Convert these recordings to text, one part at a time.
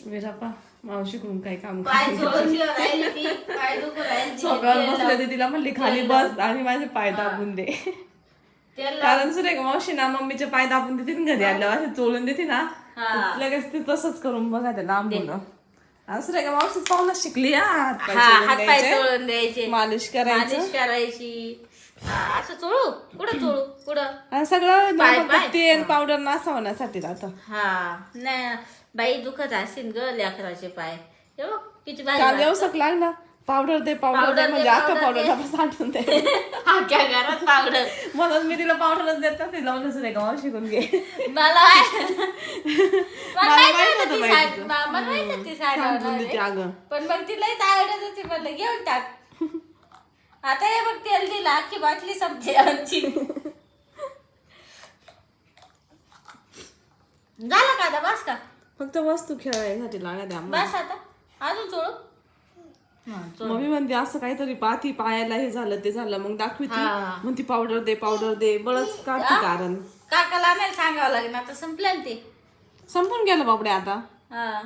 विरापा मावशीकडून काही काम. सकाळ बसले ते तिला म्हणली खाली बस आणि माझे पाय दाबून दे. कारण सुरेख मावशी ना मम्मीचे पाय दाबून देते ना घरी आल्यावर असे चोळून देते ना लगेच ते तसंच करून बघा ते लांबून सुरेख मावशी पाहून शिकली हा हात मालिश करायचं. मालिश करायची. असं चोळू. कुठं चोळू? कुठं? सगळं ना. तेल पावडर नासवण्यासाठी राहतं. हा नाही बाई दुखत असेल ग लेकराचे पाय. हे बघ किती काल वाटतं. व्यवसाय लागला. पावडर दे पावडर Powder दे म्हणजे अख्खा powder पावडर. डबा साठवून दे. अख्ख्या घरात पावडर. म्हणून मी तिला पावडरच देत नाही लावून सुरेख मावशी शिकून घे. मला मला माहीत माहीत होतं होतं ती बाई साडी-. मला माहीत होतं ती साडी सांगून आवडणार देते आहे. अगं. पण मग तिलाच आवडत होती म्हणलं घेऊन टाक. आता हे बघ तेल दिला अख्खी बाटली संपली आमची. झाला का आता बस का? फक्त वस्तू खेळायसाठी लागत आहे आम्हाला. बस आता. अजून चोळू हा, चोळ. मम्मी म्हणते असं काहीतरी पाती पायाला हे झालं ते झालं मग दाखवी ती. हा. म्हणती पावडर दे पावडर दे. बळच काढते कारण. काकाला नाही सांगावं लागेल आता संपलं ना ते. संपून गेलं बापडे आता. हा.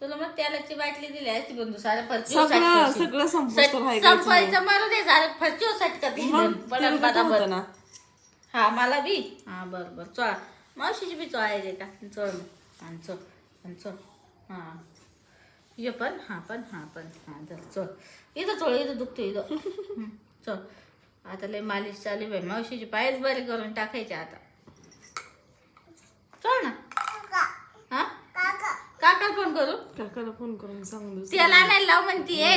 तुला मग तेलाची बाटली दिली असती बंधू सारे फरची सगळं सगळं संपून संपायचं मला ते सारे फरची साठी का मग पडत तेल कसं बराबर ना. हा मला बी? हा बर बर. चोळा. मावशीची बी चोळायचे का? चोळ मग. आणि चोळ आणि चोळ हा. ये पण हा पण हा पण. हा चल. चोळ इथं चोळ इथं दुखतो इथं. चोळ आता लय मालिश चालू आहे मावशीचे पायच बरे करून टाकायचे आता. चोळ ना. हा? काका फोन करू? काकाला फोन करून देऊ. त्याला आणायला लाव म्हणतीये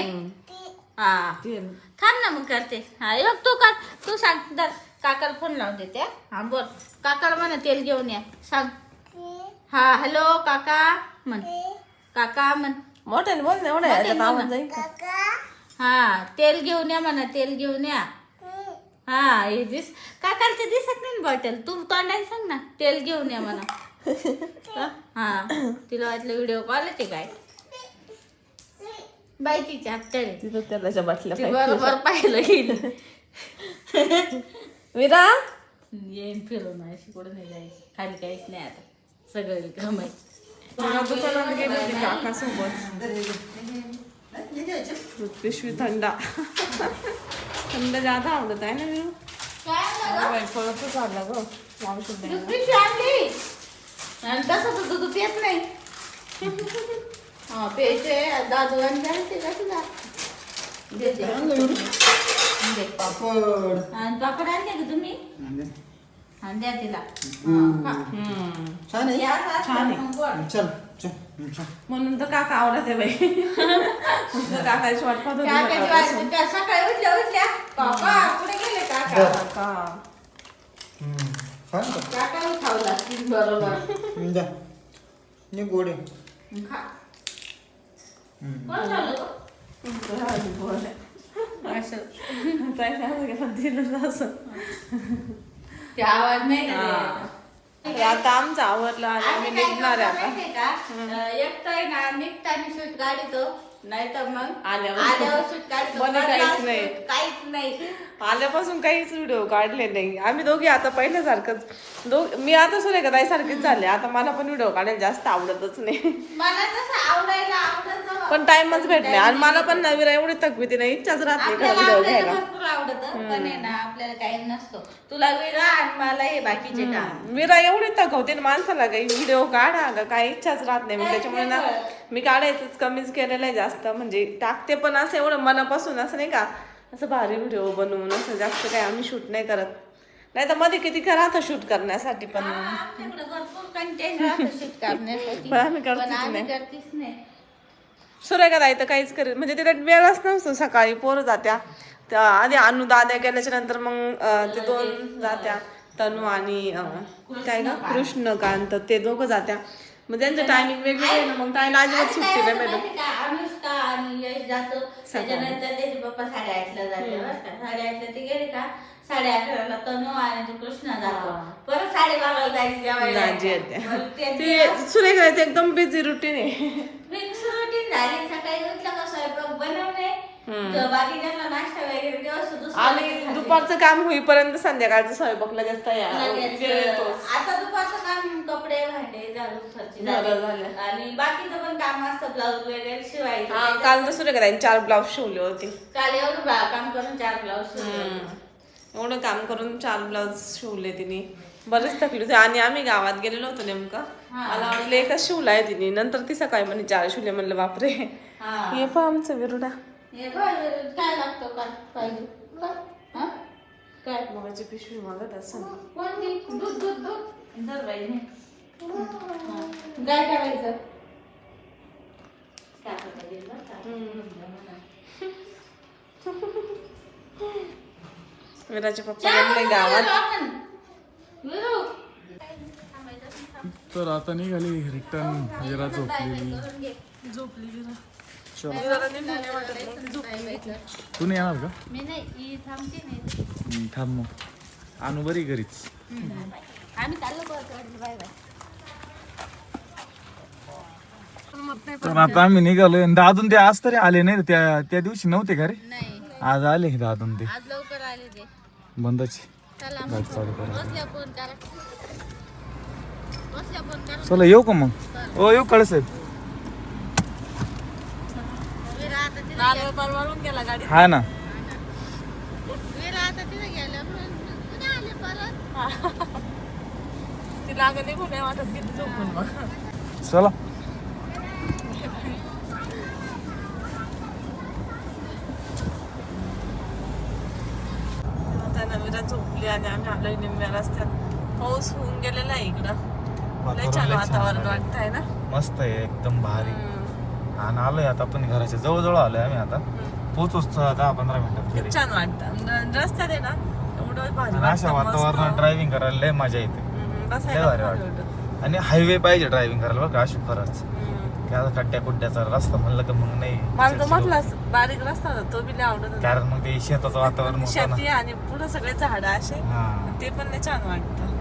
हा. थांब ना मग करते. हा बघ तू कर. तू सांग दर काकाला फोन लावून देते हा. बोल. काकाला म्हणा तेल घेऊन या. सांग. हा हॅलो काका. म्हण. काका म्हण. मोठ्याने बोल ना एवढा याच्यात बोल आवाज ना. जाईल का? हा तेल घेऊन या म्हणा तेल घेऊन या. हा हे दिस काकाला ते दिसत नाही ना बॉटल तू तोंडायला सांग ना तेल घेऊन या म्हणा. हा तिला वाटलं व्हिडिओ कॉल येते काय बाई. तिची आफ्टर आहे. तिथं तेलाच्या बाटल्या ती पाहिजे. बरोबर पाहिलं गेलं विरा येईन फिरून अशी कुठं नाही जायची. खाली काहीच नाही आता. सगळं रिकाम आहे पिशवी थंडा. थंड जादा आवडत आहे ना बाई, फळतच आला ग. तसं दूध येत नाही. हा प्यायचे दादू आणि जायचे का तुला दे दे. दे. पापड. आणि पापड आणले का तुम्ही? आणि द्या तिला. हम्म. छान आहे. छान आहे. चल चल म्हणून तर काका आवडत आहे बाई. म्हणून काकाची वाट पाहत होती काकाची सकाळपासून. वाट- का- सकाळी उठल्या उठल्या. काका कुठे गेले काका? काका. हम्म. छान का काका खाऊ लागतील बरोबर. हम्म, द्या. हे गोड आहे. खा. हम्म. कोण झालं गं? राहिली बोल. असं. ताईने असं केलं, दिलं असं ते आवाज नाही ना हा. आता आमचं आवरलं आणि काय निघणार आहे करतो आता. माहितीये का? अं, एक तर आहे ना निघताना शूट काढतो नाही तर मग आल्यावर. काढतो. बदला काहीच नाही. काहीच नाही. आल्यापासून काहीच व्हिडिओ काढले नाही. आम्ही दोघी आता पहिल्यासारखंच. दोघ मी आता सुरेखा ताई सारखीच झाले आता मला पण व्हिडिओ काढायला जास्त आवडतच नाही. मला तसं आवडायला आवडत पण टाइमच भेट नाही. आणि मला पण नवीन एवढी थकवी नाही इच्छाच राहत नाही आपल्याला व्हिडिओ आवडायला घ्यायला. भरपूर आवडत पण आहे ना आपल्याला काही नसतो. तुला वेगळा आणि मला हे बाकीचे काम. मीरा एवढी थकवते ना माणसाला काही व्हिडिओ काढा का काही इच्छाच राहत नाही. मग त्याच्यामुळे ना मी काढायचंच कमीच केलेलं आहे जास्त. म्हणजे टाकते पण असं एवढं मनापासून असं नाही का असं भारी व्हिडिओ बनवून असं जास्त काही आम्ही शूट नाही करत. नाही तर मध्ये किती का राहतं शूट करण्यासाठी पण. आपल्याकडे भरपूर कंटेंट राहतो शूट करण्यासाठी. पण आम्ही करतच पण आम्ही नाही. करतीच नाही. सुरेखा ताई तर काहीच करेल म्हणजे तिला वेळच नसतो सकाळी पोरं जात्या. त्या आधी अनु दाद्या गेल्याच्यानंतर मग ते दोन जात्या तनू आणि काय ग? कृष्णकांत ते दोघं जात्या. मग त्यांचं टायमिंग वेगळं आहे ना मग ताईला अजिबात सुट्टी नाही का? अनुष्का आणि यश जातो. का? साडेआठला ते गेले का? साडे अकराला तनू आणि तो कृष्णा जातो. परत साडेबाराला जायची जेवायला ते सुरेखाचं एकदम बिझी रुटीन आहे. फिक्स रुटीन झाली. सकाळी उठलं का स्वयंपाक बनवणे बाकी त्यांना नाश्ता वगैरे आणि. दुपारचं काम होईपर्यंत संध्याकाळचं स्वयंपाक लगेच तयार. आता दुपारचं काम कपडे भांडे झालं. आणि बाकीचं पण काम असतं ब्लाऊज वगैरे शिवायचं. हा काल तर सूर्यकरांनी चार ब्लाऊज शिवले होते. काल एवढं काम करून चार ब्लाऊज हम्म. एवढं काम करून चार ब्लाऊज शिवले तिने. बरेच थकले होते. आणि आम्ही गावात गेलेलो होतो नेमकं. मला वाटलं एकच शिवलाय तिने. नंतर ती सकाळी म्हणे चार शिवले. म्हणलं बापरे. हा. पण आमचं विरुडा. हे काय लागतं काय? पाहिजे. काय? काय? मगाची पिशवी मागत असं कोणती दूध दूध दूध. धर बाई. काय करायचं काय करता येईल बरं का? विराचे पप्पा गावात. तर आता निघाली रिटर्न झोपलेली. विरा वाटत मग ती नाही. येणार का? मी नाही ही थांबते नाही. हम्म, थांब मग. आणू बरी घरीच. आम्ही चाललो परत बाय बाय. तर आता आम्ही निघालोय. आणि दादून ते आज तरी आले नाही. त्या त्या दिवशी नव्हते का रे? नाही. आज आले दादून ते. बंदच चला गाडी चालू करा. चला येऊ का मग? हो येऊ कळे साहेब हा ना. विरा आता तिथे गेल्या पुन्हा आले परत तिला अगं निघून नाही वाटत किती झोपून मग चला त्यांना झोपली आणि आम्ही आलोय निम्म्या रस्त्यात पाऊस होऊन गेलेला आहे इकडं. लय छान वातावरण वाटतंय ना? मस्त आहे एकदम भारी. आणि आलोय आता आपण घराच्या जवळ आलोय आम्ही आता. पोहोचूच दहा पंधरा मिनिटात छान वाटतं. र- रस्त्यात आहे ना एवढं भारी आणि अशा वाटतं. वातावरणात ड्रायव्हिंग करायला लय मजा येते. लय भारी वाटतं. वाटतं. आणि हायवे पाहिजे ड्रायव्हिंग करायला का अशी खरंच. आता खड्ड्या कुड्ड्याचा रस्ता म्हणलं का मग नाही. मला तो चिडचिड म्हटला बारीक रस्ता होता तो बी लय आवडत होते. कारण मग ते शेताचं वातावरण होतं शेती ना आणि पुढे सगळे झाड असे हा. ते पण लय छान वाटतं.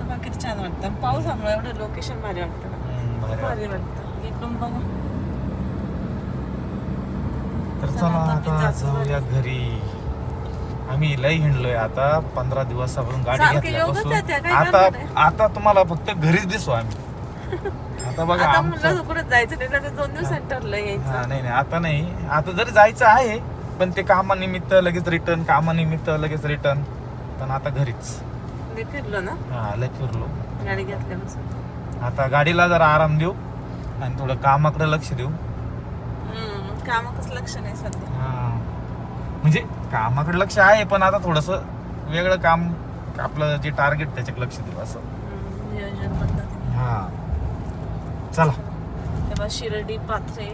तर किती छान वाटतं. पावसामुळे एवढं लोकेशन भारी वाटतं. ना हम्म, भारी वाटतं. भारी वाटतं. इकडून बघू. तर चला, चला आता मी आता जातो जाऊया घरी. आम्ही लय हिंडलोय आता पंधरा दिवसापासून गाडी सारखे योगच आहेत त्या, घेतल्यापासून काय आता करणार आहे? आता तुम्हाला फक्त घरीच दिसू आम्ही. आता बघा आता आमचं मुलं कुठे जायचं ते लगेच दोन दिवसात ठरलं हा, यायचं नाही नाही आता नाही. आता जरी जायचं आहे पण ते कामानिमित्त लगेच रिटर्न कामानिमित्त लगेच रिटर्न पण आता घरीच. मी फिरलो ना. हा लय फिरलो. गाडी घेतल्यापासून आता गाडीला जरा आराम देऊ आणि थोडं कामाकडे लक्ष देऊ. हम्म, कामाकच लक्ष नाही सध्या. हा. म्हणजे कामाकडे लक्ष आहे पण आता थोडस वेगळं काम आपलं जे टार्गेट त्याच्याकडे लक्ष देऊ असं. हम्म, नियोजन पद्धतीने. हा. चला. तेव्हा शिर्डी पाथरे.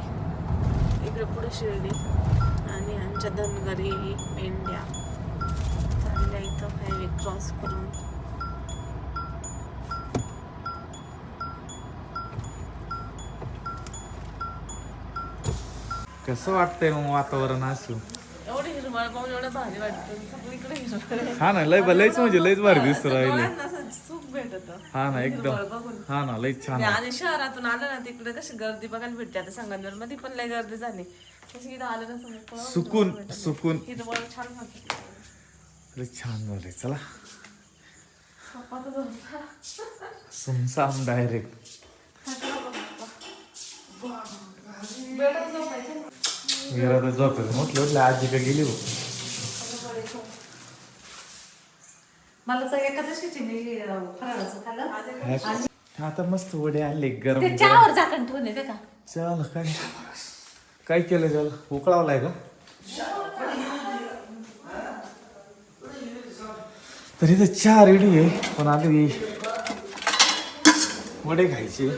इकडे पुढे शिर्डी. आणि आमच्या धनगरी पेंड्या चांगल्या इथं हायवे क्रॉस करून. कसं वाटतंय मग वातावरण असं? एवढी हिरवळ पाहून एवढं भारी वाटतं सगळीकडे हिरवळ. हा ना लय लयच म्हणजे लयच भारी दिसत राहिले डोळ्यांना असं सुख भेटत हा ना एकदम. हा ना लय छान आणि शहरातून आलं ना तिकडे कशी गर्दी बघायला भेटते. आता संगमनेरमध्ये पण लय गर्दी झाली. तशी इथं आलं ना सुकून सुकून. हिरवळ छान छान झाले चला. सुमसाम डायरेक्ट तर झोपेल म्हटलं आजी का गेली हो मला तर एकादशीची मी अं, फराळाचं खाल्लं. आता मस्त वडे आले गरम ते चहावर झाकण ठेवून येते का चल काय? काय केलं त्याला? उकळावलाय का? तरी तर चहा रेडी आहे पण हे वडे खायचे.